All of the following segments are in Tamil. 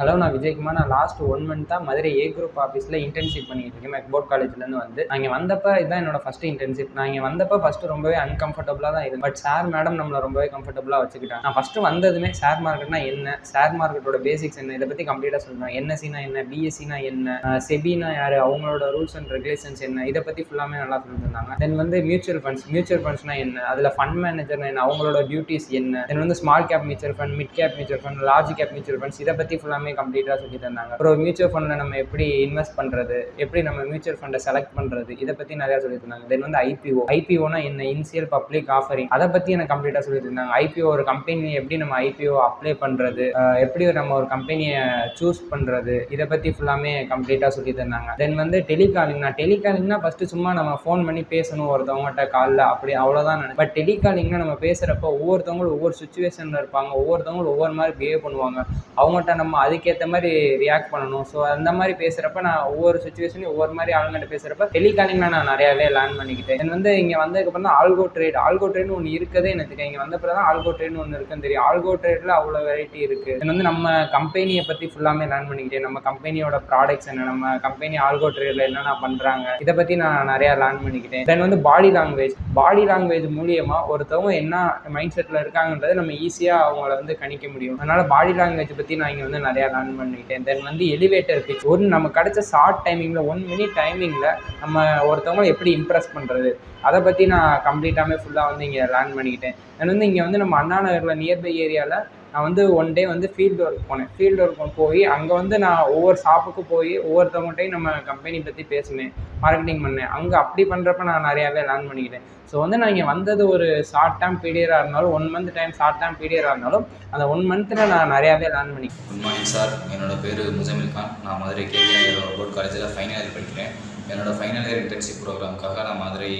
ஹலோ நான் விஜயகுமார். நான் லாஸ்ட் ஒன் மந்த்தாக மதுரை ஏ குரூப் ஆஃபீஸில் இன்டர்ன்ஷிப் பண்ணிட்டு இருக்கேன். மெக்போர்ட் காலேஜ்லேருந்து வந்து. நான் இங்கே வந்தப்போ இதுதான் என்னோட ஃபஸ்ட் இன்டர்ன்ஷிப் நான் இங்கே வந்தப்போ ஃபஸ்ட்டு ரொம்பவே அன்கம்ஃபர்டபுளாக தான் இது பட் சார் மேடம் நம்மளை ரொம்பவே கம்ஃபர்டபுளாக வச்சுக்கிட்டாங்க. நான் ஃபஸ்ட்டு வந்ததுமே ஷேர் மார்க்கெட்னா என்ன? ஷேர் மார்க்கெட்டோட பேசிக்ஸ் என்ன? இதை பற்றி கம்ப்ளீட்டாக சொல்லுவேன் என்எஸ்சினா என்ன? பிஎஸ்சினா என்ன? செபினா யார்? அவங்களோட ரூல்ஸ் அண்ட் ரெகுலேஷன்ஸ் என்ன? இதை பற்றி ஃபுல்லாமே நல்லா சொல்லியிருந்தாங்க. தென் வந்து மியூச்சுவல் ஃபண்ட்ஸ் மியூச்சுவல் ஃபண்ட்ஸ்னா என்ன? அதில் ஃபண்ட் மேனேஜர்னா என்ன? அவங்களோட டியூட்டிஸ் என்ன? தென் வந்து small cap mutual fund mid cap mutual fund large cap mutual funds இதை பற்றி ஃபுல்லாமே கம்ப்ளீட்டாக சொல்லி தந்தாங்க. அப்புறம் மியூச்சுவல் ஃபண்டில் நம்ம எப்படி இன்வெஸ்ட் பண்ணுறது எப்படி நம்ம மியூச்சுவல் ஃபண்டை செலக்ட் பண்ணுறது இதை பற்றி நிறையா சொல்லி தந்தாங்க. தென் வந்து ஐபிஓ ஐபிஓனா என்ன? இனிஷியல் பப்ளிக் ஆஃபரிங் அதை பற்றி எனக்கு கம்ப்ளீட்டாக சொல்லி தந்தாங்க. ஐபிஓ ஒரு கம்பெனி எப்படி நம்ம ஐபிஓ அப்ளை பண்ணுறது எப்படி நம்ம ஒரு கம்பெனியை சூஸ் பண்ணுறது இதை பற்றி ஃபுல்லாமே கம்ப்ளீட்டாக சொல்லி தந்தாங்க. தென் வந்து டெலிகாலிங்னா டெலிகாலிங்னா ஃபஸ்ட்டு சும்மா நம்ம ஃபோன் பண்ணி பேசணும் ஒருத்தவங்ககிட்ட காலில் அப்படி அவ்வளோதான் பட் டெலிகாலிங்னா நம்ம பேசுகிறப்ப ஒவ்வொருத்தவங்களும் ஒவ்வொரு சுச்சுவேஷனில் இருப்பாங்க ஒவ்வொருத்தவங்களும் ஒவ்வொரு மாதிரி பிஹேவ் பண்ணுவாங்க. அவங்ககிட்ட நம்ம அதுக்கேற்ற மாதிரி ரியாக்ட் பண்ணணும். ஸோ அந்த மாதிரி பேசுகிறப்ப நான் ஒவ்வொரு சுச்சுவேஷனையும் ஒவ்வொரு மாதிரி ஆளுங்கிட்ட பேசுகிறப்ப டெலிகாலிங்கில் நான் நிறையாவே லேர்ன் பண்ணிக்கிட்டேன். எனக்கு வந்து இங்கே வந்ததுக்கப்புறம் தான் ஆல்கோ ட்ரேட் ஆல்கோ ட்ரேட்னு ஒன்று இருக்கதே எனக்கு தெரியும் இங்கே வந்த தான் ஆல்கோ ட்ரேட்னு ஒன்று இருக்குன்னு தெரியும். ஆல்கோ ட்ரேட்டில் அவ்வளோ வெரைட்டி இருக்குது இது வந்து நம்ம கம்பெனியை பற்றி ஃபுல்லாமே லேர்ன் பண்ணிக்கிட்டேன். நம்ம கம்பெனியோட ப்ராடக்ட்ஸ் என்ன நம்ம கம்பெனி ஆல்கோ ட்ரேடில் என்னென்ன பண்ணுறாங்க இதை பற்றி நான் நிறையா லேர்ன் பண்ணிக்கிட்டேன். தென் வந்து பாடி லாங்குவேஜ் பாடி லாங்குவேஜ் மூலியமாக ஒருத்தவங்க என்ன மைண்ட் செட்டில் இருக்காங்கன்றதை நம்ம ஈஸியாக அவங்கள வந்து கணிக்க முடியும். அதனால் பாடி லாங்குவேஜ் பற்றி நான் இங்கே வந்து நிறையா லேர்ன் பண்ணிக்கிட்டேன் தென் வந்து எலிவேட்டர் பிச் ஒரு நம்ம கிடச்ச ஷார்ட் டைமிங்கில் ஒன் மினிட் டைமிங்கில் நம்ம ஒருத்தவங்களை எப்படி இம்ப்ரெஸ் பண்ணுறது அதை பற்றி நான் கம்ப்ளீட்டாகவே ஃபுல்லாக வந்து இங்கே லேர்ன் பண்ணிக்கிட்டேன். தென் வந்து இங்கே வந்து நம்ம அண்ணா நகரில் நியர்பை ஏரியாவில் நான் வந்து ஒன் டே வந்து ஃபீல்டு ஒர்க் போனேன். ஃபீல்டு ஒர்க் போய் அங்கே வந்து நான் ஒவ்வொரு ஷாப்புக்கும் போய் ஒவ்வொருத்தவங்கள்ட்டையும் நம்ம கம்பெனி பற்றி பேசினேன் மார்க்கெட்டிங் பண்ணேன். அங்கே அப்படி பண்ணுறப்ப நான் நிறையாவே லேர்ன் பண்ணிக்கிட்டேன். ஸோ வந்து நான் இங்கே வந்தது ஒரு ஷார்ட் டேம் பீரியடாக இருந்தாலும் one month time short term பீரியடாக இருந்தாலும் அந்த ஒன் மந்த்தில் நான் நிறையாவே லேர்ன் பண்ணி குட் மார்னிங் சார் என்னோட பேர் முசமில் கான் நான் மதுரை கேவிஆர் ரோட் காலேஜில் ஃபைனல் இயர் படிக்கிறேன். என்னோடய ஃபைனல் இயர் இன்டர்ன்ஷிப் ப்ரோக்ராமுக்காக நான் Madurai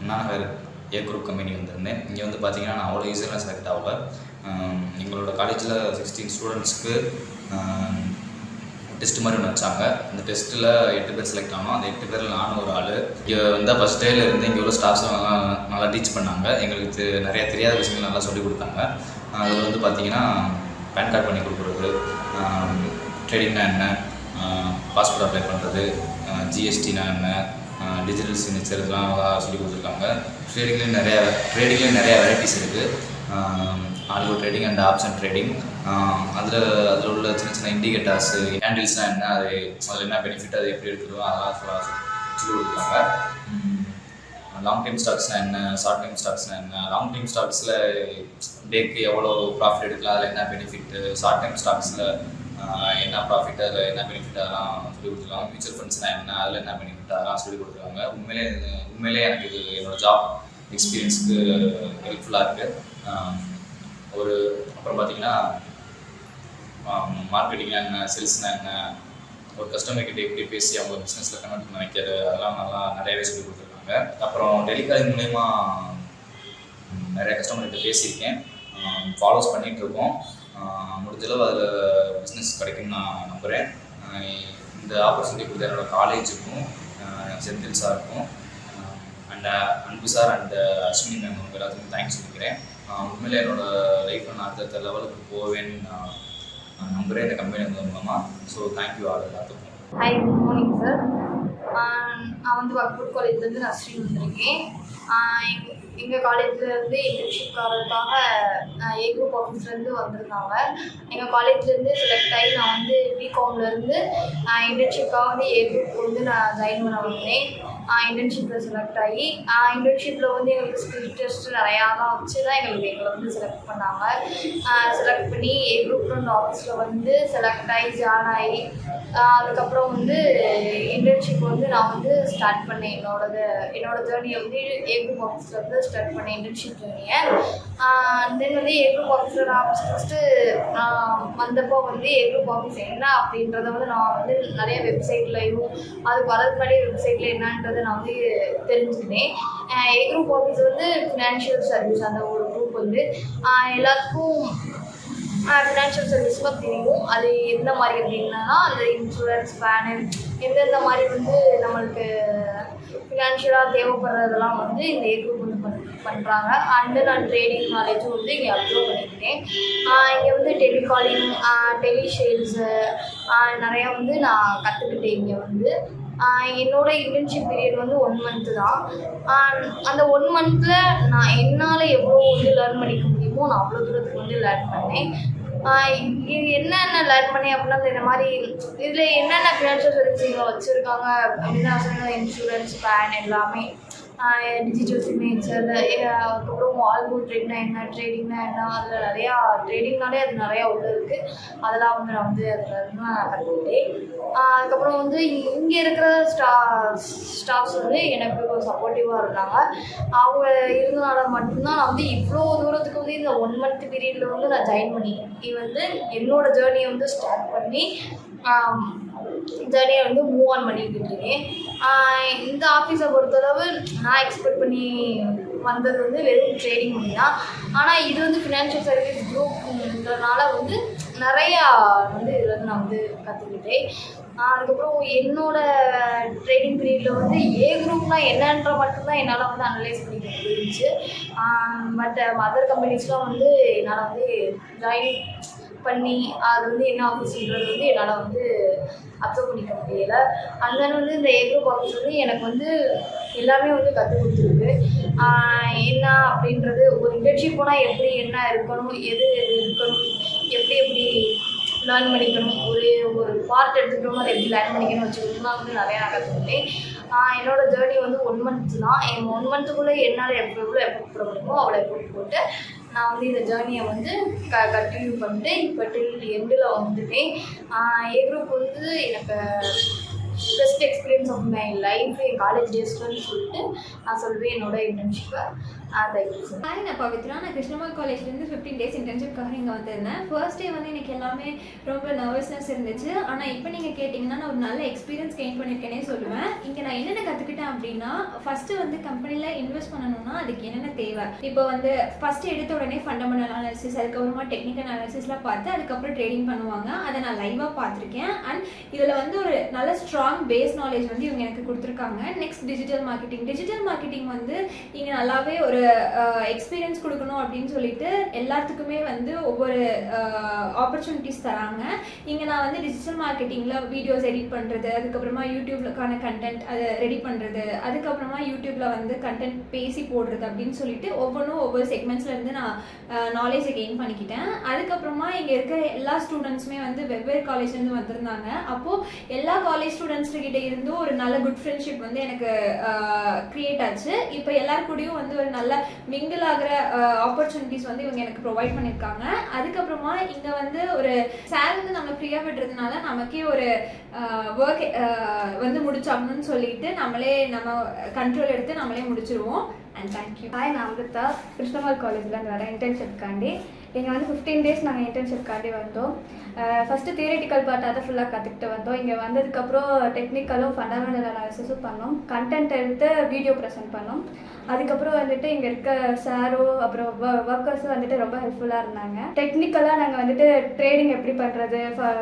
Anna Nagar A group company வந்திருந்தேன். இங்கே வந்து பார்த்தீங்கன்னா நான் அவ்வளோ ஈஸியாக செலக்ட் ஆகல. எங்களோட காலேஜில் சிக்ஸ்டீன் ஸ்டூடெண்ட்ஸ்க்கு டெஸ்ட் மாதிரி ஒன்று வச்சாங்க. அந்த டெஸ்ட்டில் எட்டு பேர் செலக்ட் ஆனோம். அந்த எட்டு பேரில் நானும் ஒரு ஆள். இங்கே வந்தால் ஃபஸ்ட் டேல இருந்து இங்கே உள்ள ஸ்டாஃப்ஸும் நல்லா நல்லா டீச் பண்ணாங்க. எங்களுக்கு நிறையா நிறைய தெரியாத விஷயங்கள் நல்லா சொல்லிக் கொடுத்தாங்க. அதில் வந்து பார்த்தீங்கன்னா பேன் கார்டு பண்ணி கொடுக்குறது ட்ரேடிங்னா என்ன பாஸ்போர்ட் அப்ளை பண்ணுறது ஜிஎஸ்டினா என்ன டிஜிட்டல் சிக்னேச்சர் இதெல்லாம் சொல்லி கொடுத்துருக்காங்க. ட்ரேடிங்லேயும் நிறைய ட்ரேடிங்லேயும் நிறைய வெரைட்டிஸ் இருக்குது algo trading and option trading அதில் அதில் உள்ள சின்ன சின்ன இண்டிகேட்டர்ஸ் ஹேண்டில்ஸ்லாம் என்ன அது அதில் என்ன பெனிஃபிட் அது எப்படி எடுக்கிறோம் அதெல்லாம் சொல்ல- சொல்லி கொடுத்துருக்காங்க. லாங் டைம் ஸ்டாக்ஸ்னால் என்ன ஷார்ட் டைம் ஸ்டாக்ஸ்னால் என்ன லாங் டைம் ஸ்டாக்ஸில் டேக்கு எவ்வளோ ப்ராஃபிட் எடுக்கலாம் அதில் என்ன பெனிஃபிட்டு ஷார்ட் டைம் ஸ்டாக்ஸில் என்ன ப்ராஃபிட் அதில் என்ன பெனிஃபிட் அதெல்லாம் சொல்லி கொடுத்துருக்காங்க. மியூச்சுவல் ஃபண்ட்ஸ்னால் என்ன அதில் என்ன பெனிஃபிட் அதெல்லாம் சொல்லி கொடுத்துருக்காங்க. உண்மையிலே உண்மையிலே எனக்கு இது என்னோட ஜாப் எக்ஸ்பீரியன்ஸுக்கு ஹெல்ப்ஃபுல்லாக இருக்குது ஒரு அப்புறம் பார்த்தீங்கன்னா மார்க்கெட்டிங்னா என்ன சேல்ஸ்னா என்ன ஒரு கஸ்டமர் கிட்ட எப்படி பேசி அவங்க பிஸ்னஸில் கன்வெர்ட் பண்ண வைக்கிறது அதெல்லாம் நல்லா நிறையவே சொல்லி கொடுத்துருக்காங்க. அப்புறம் டெலிகாலிங் மூலயமா நிறைய கஸ்டமர் கிட்ட பேசியிருக்கேன். ஃபாலோஸ் பண்ணிகிட்டு இருக்கோம். முடிஞ்சளவு அதில் பிஸ்னஸ் கிடைக்கும்னு நான் நம்புகிறேன் இந்த ஆப்பர்ச்சுனிட்டி கொடுத்த என்னோடய காலேஜுக்கும் செந்தில் சாருக்கும் அண்ட் அன்பு சார் அண்ட் அஸ்வினி மேம் அவங்க எல்லாத்துக்கும் தேங்க்ஸ் சொல்லிக்கிறேன். ஆஹ் உண்மையிலே என்னோடய லைஃப்பில் நான் அடுத்தடுத்த லெவலுக்கு போவேன்னு நான் நம்புகிறேன் இந்த கம்பெனி மூலமாக ஸோ தேங்க்யூ ஆல் எல்லாத்துக்கும். ஹாய் குட் மார்னிங் சார் நான் வந்து வக்பூர் காலேஜ்லேருந்து நஸ்ரீன் வந்திருக்கேன். எங்கள் காலேஜ்லேருந்து இருந்து ஏ குரூப் ஆஃபீஸ்லேருந்து வந்திருந்தாங்க. எங்கள் காலேஜ்லேருந்து செலக்ட் ஆகி நான் வந்து பிகாம்லேருந்து இன்டர்ன்ஷிப்காக வந்து ஏ குரூப் வந்து நான் ஜாயின் பண்ண வந்தேன். இன்டர்ன்ஷிப்பில் செலக்ட் ஆகி இன்டர்ன்ஷிப்பில் வந்து எங்களுக்கு ஸ்கில் டெஸ்ட் நிறையா தான் வச்சு தான் எங்களுக்கு எங்களை வந்து செலக்ட் பண்ணாங்க. செலக்ட் பண்ணி ஏ குரூப் அந்த ஆஃபீஸில் வந்து செலக்ட் ஆகி ஜாயின் ஆகி அதுக்கப்புறம் வந்து இன்டர்ன்ஷிப் வந்து நான் வந்து ஸ்டார்ட் பண்ணேன். என்னோடது என்னோட ஜேர்னியை வந்து ஏ ஆஃபீஸில் வந்து ஸ்டார்ட் பண்ணேன் இன்டர்ன்ஷிப் ஜேர்னியை தென் வந்து ஏ ஆஃபீஸில் நான் ஃபஸ்ட் ஃபஸ்ட்டு வந்தப்போ வந்து ஏ ஆஃபீஸ் என்ன அப்படின்றத வந்து நான் வந்து நிறைய வெப்சைட்லையும் அதுக்கு வரது முன்னாடி வெப்சைட்டில் என்னன்றதை நான் வந்து தெரிஞ்சுக்கிட்டேன். ஏக்ரூப் குரூப் ஆஃபீஸ் வந்து ஃபினான்ஷியல் சர்வீஸ் அந்த ஒரு குரூப் வந்து. எல்லாத்துக்கும் ஃபினான்ஷியல் சர்வீஸ்லாம் தெரியும். அது எந்த மாதிரி அப்படின்னா அந்த இன்சூரன்ஸ் பிளானு எந்தெந்த மாதிரி வந்து நம்மளுக்கு ஃபினான்ஷியலாக தேவைப்படுறதெல்லாம் வந்து இந்த ஏ குரூப் வந்து பண்ணுறாங்க அண்டு நான் ட்ரேடிங் நாலேஜும் வந்து இங்கே அப்ரூவ் பண்ணிக்கிட்டேன் இங்கே வந்து டெலிகாலிங் டெலி ஷேல்ஸு நிறையா வந்து நான் கற்றுக்கிட்டேன் இங்கே வந்து. என்னோட இன்டர்ன்ஷிப் பீரியட் வந்து ஒன் மந்த்து தான். அந்த ஒன் மந்த்தில் நான் என்னால் எவ்வளோ வந்து லேர்ன் பண்ணிக்க முடியும் நான் அவ்வளோ தூரத்துக்கு வந்து லேர்ன் பண்ணேன். இது என்னென்ன லேர்ன் பண்ணேன் அப்படின்னா இந்த மாதிரி இதில் என்னென்ன ஃபினான்ஷியல் சர்வீஸ் இங்கே வச்சுருக்காங்க அப்படின்னா சொன்ன இன்சூரன்ஸ் பேன் எல்லாமே டிஜிட்டல் சிக்னேச்சர் அதுக்கப்புறம் ஆல்கோ ட்ரேட்னா என்ன ட்ரேடிங்னா என்ன அதில் நிறையா ட்ரேடிங்னாலே அது நிறையா உள்ள இருக்குது அதெல்லாம் வந்து நான் வந்து அதில் நான் கற்றுக்கிட்டேன் அதுக்கப்புறம் வந்து இங்கே இருக்கிற ஸ்டா ஸ்டாஃப்ஸ் வந்து எனக்கு கொஞ்சம் சப்போர்ட்டிவாக இருந்தாங்க. அவங்க இருந்தனால மட்டும்தான் நான் வந்து இவ்வளோ தூரத்துக்கு வந்து இந்த ஒன் மந்த் பீரியடில் வந்து நான் ஜாயின் பண்ணி இது வந்து என்னோட ஜேர்னியை வந்து ஸ்டார்ட் பண்ணி ஜேர்னியை வந்து மூவ் ஆன் பண்ணிக்கிட்டு இருக்கேன் இந்த ஆஃபீஸை பொறுத்தளவு நான் எக்ஸ்பெக்ட் பண்ணி வந்தது வந்து வெறும் ட்ரேடிங் பண்ணி தான் ஆனால் இது வந்து ஃபினான்ஷியல் சர்வீஸ் குரூப்ன்றனால வந்து நிறையா வந்து இதில் வந்து நான் வந்து கற்றுக்கிட்டேன் அதுக்கப்புறம் என்னோட ட்ரைனிங் பீரியடில் வந்து ஏ குரூப்னா என்னன்ற மட்டும்தான் என்னால் வந்து அனலைஸ் பண்ணிக்க முடிஞ்சு பட் மதர் கம்பெனிஸ்லாம் வந்து என்னால் வந்து ஜாயின் பண்ணி அது வந்து என்ன ஆஃபீஸ்ன்றது வந்து என்னால் வந்து அப்சர்வ் பண்ணிக்க முடியல. அந்த வந்து இந்த ஏ குரூப் ஆஃபீஸ் வந்து எனக்கு வந்து எல்லாமே வந்து கற்றுக் கொடுத்துருக்கு. என்ன அப்படின்றது ஒரு இன்டர்ன்ஷிப் போனால் எப்படி என்ன இருக்கணும் எது எது இருக்கணும் எப்படி எப்படி லேர்ன் பண்ணிக்கணும். ஒரு ஒரு பார்ட் எடுத்துக்கிட்டோம் அதை எப்படி லேர்ன் பண்ணிக்கணும் வச்சுக்கணும்னா வந்து நிறையா நான் கற்றுக்கிட்டேன் என்னோட ஜேர்னி வந்து ஒன் மந்த் தான். என் ஒன் மந்த்துக்குள்ளே என்னால் எப்போ எவ்வளோ எஃபோர்ட் போட முடியுமோ அவ்வளோ எஃபோர்ட் போட்டு நான் வந்து இந்த ஜேர்னியை வந்து க கண்டினியூ பண்ணிட்டு இப்போ டில் எண்டில் வந்துட்டேன். ஏ குரூப் வந்து எனக்கு best experience of my life N college டேஸ்ட்டுன்னு சொல்லிட்டு நான் சொல்வேன் என்னோட இன்டர்ன்ஷிப்பை ஹாய் நான் பவித்ரா. நான் கிருஷ்ணமால் காலேஜ்லேருந்து ஃபிஃப்டீன் டேஸ் இன்டர்ன்ஷிப்காக இங்கே வந்திருந்தேன். ஃபர்ஸ்ட் டே வந்து எனக்கு எல்லாமே ரொம்ப நர்வஸ்னஸ் இருந்துச்சு. ஆனால் இப்போ நீங்கள் கேட்டிங்கன்னா நான் ஒரு நல்ல எக்ஸ்பீரியன்ஸ் கெயின் பண்ணியிருக்கேனே சொல்லுவேன். இங்கே நான் என்னென்ன கற்றுக்கிட்டேன் அப்படின்னா ஃபஸ்ட்டு வந்து கம்பெனியில் இன்வெஸ்ட் பண்ணணும்னா அதுக்கு என்னென்ன தேவை? இப்போ வந்து ஃபஸ்ட்டு எடுத்த உடனே ஃபண்டமெண்டல் அனாலிசிஸ் அதுக்கப்புறமா டெக்னிக்கல் அனாலிசிஸ்லாம் பார்த்து அதுக்கப்புறம் ட்ரேடிங் பண்ணுவாங்க. அதை நான் லைவாக பார்த்துருக்கேன். அண்ட் இதில் வந்து ஒரு நல்ல ஸ்ட்ராங் பேஸ் நாலேஜ் வந்து இவங்க எனக்கு கொடுத்துருக்காங்க. Next digital marketing digital marketing வந்து இங்கே நல்லாவே ஒரு எக்ஸ்பீரியன்ஸ் கொடுக்கணும் அப்படின்னு சொல்லிட்டு எல்லாத்துக்குமே வந்து ஒவ்வொரு ஆப்பர்ச்சுனிட்டிஸ் தராங்க. இங்கே நான் வந்து டிஜிட்டல் மார்க்கெட்டிங்கில் வீடியோஸ் எடிட் பண்ணுறது அதுக்கப்புறமா யூடியூப்லக்கான கண்டென்ட் அதை ரெடி பண்ணுறது அதுக்கப்புறமா யூடியூப்பில் வந்து கண்டென்ட் பேசி போடுறது அப்படின்னு சொல்லிட்டு ஒவ்வொன்றும் ஒவ்வொரு செக்மெண்ட்ஸ்லேருந்து நான் நாலேஜை கெயின் பண்ணிக்கிட்டேன். அதுக்கப்புறமா இங்கே இருக்கிற எல்லா ஸ்டூடெண்ட்ஸுமே வந்து வெவ்வேறு காலேஜ்லேருந்து வந்திருந்தாங்க. அப்போது எல்லா காலேஜ் ஸ்டூடெண்ட்ஸ்கிட்ட இருந்தும் ஒரு நல்ல குட் ஃப்ரெண்ட்ஷிப் வந்து எனக்கு க்ரியேட் ஆச்சு. இப்போ எல்லார் கூடயும் வந்து ஒரு நல்ல மிங்கிள் ஆகிற ஆப்பர்ச்சுனிட்டிஸ் வந்து இவங்க எனக்கு ப்ரொவைட் பண்ணியிருக்காங்க அதுக்கப்புறமா இங்கே வந்து ஒரு சார் வந்து நம்ம ஃப்ரீயாக விடுறதுனால நமக்கே ஒரு ஒர்க் வந்து முடிச்சாகணும்னு சொல்லிட்டு நம்மளே நம்ம கண்ட்ரோல் எடுத்து நம்மளே முடிச்சிருவோம். அண்ட் தேங்க்யூ ஹாய் நான் அமிர்தா கிருஷ்ணமால் காலேஜில் வரேன் இன்டர்ன்ஷிப்காண்டி இங்கே வந்து ஃபிஃப்டீன் டேஸ் நாங்கள் இன்டர்ன்ஷிப்காண்டி வந்தோம். ஃபஸ்ட்டு தியரிட்டிக்கல் பார்ட் அதை ஃபுல்லாக கற்றுக்கிட்டு வந்தோம். இங்கே வந்ததுக்கப்புறம் டெக்னிக்கலும் ஃபண்டமெண்டல் அனாலிசிஸும் பண்ணோம். கண்டென்ட் எடுத்து வீடியோ ப்ரெசென்ட் பண்ணோம். அதுக்கப்புறம் வந்துட்டு இங்கே இருக்க சாரோ அப்புறம் ஒர்க்கர்ஸும் வந்துட்டு ரொம்ப ஹெல்ப்ஃபுல்லாக இருந்தாங்க. டெக்னிக்கலாக நாங்கள் வந்துட்டு ட்ரேடிங் எப்படி பண்ணுறது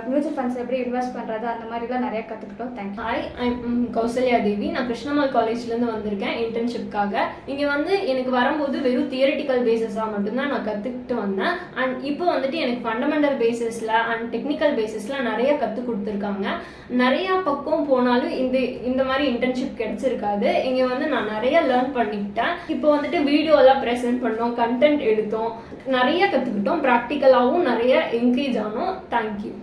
மியூச்சுவல் ஃபண்ட்ஸ் எப்படி இன்வெஸ்ட் பண்ணுறது அந்த மாதிரிலாம் நிறைய கற்றுக்கிட்டோம் thank you hi I'm Kausalya Devi. நான் கிருஷ்ணமால் காலேஜ்லேருந்து வந்திருக்கேன் இன்டர்ன்ஷிப்காக இங்கே இங்கே வந்து எனக்கு வரும்போது வெறும் தியரிட்டிக்கல் பேசிஸாக மட்டும்தான் நான் கற்றுக்கிட்டு வந்தேன். அண்ட் இப்போ வந்துட்டு எனக்கு ஃபண்டமெண்டல் பேசிஸில் அண்ட் டெக்னிக்கல் பேசிஸில் நிறைய கற்றுக் கொடுத்துருக்காங்க. நிறையா பக்கம் போனாலும் இந்த இந்த மாதிரி இன்டர்ன்ஷிப் கிடைச்சிருக்காது. இங்கே வந்து நான் நிறைய லேர்ன் பண்ணிக்கிட்டேன். இப்போ வந்துட்டு வீடியோலாம் ப்ரெசென்ட் பண்ணோம் கண்டென்ட் எடுத்தோம் நிறைய கற்றுக்கிட்டோம் ப்ராக்டிக்கலாகவும் நிறைய என்கரேஜ் ஆனோம். தேங்க்யூ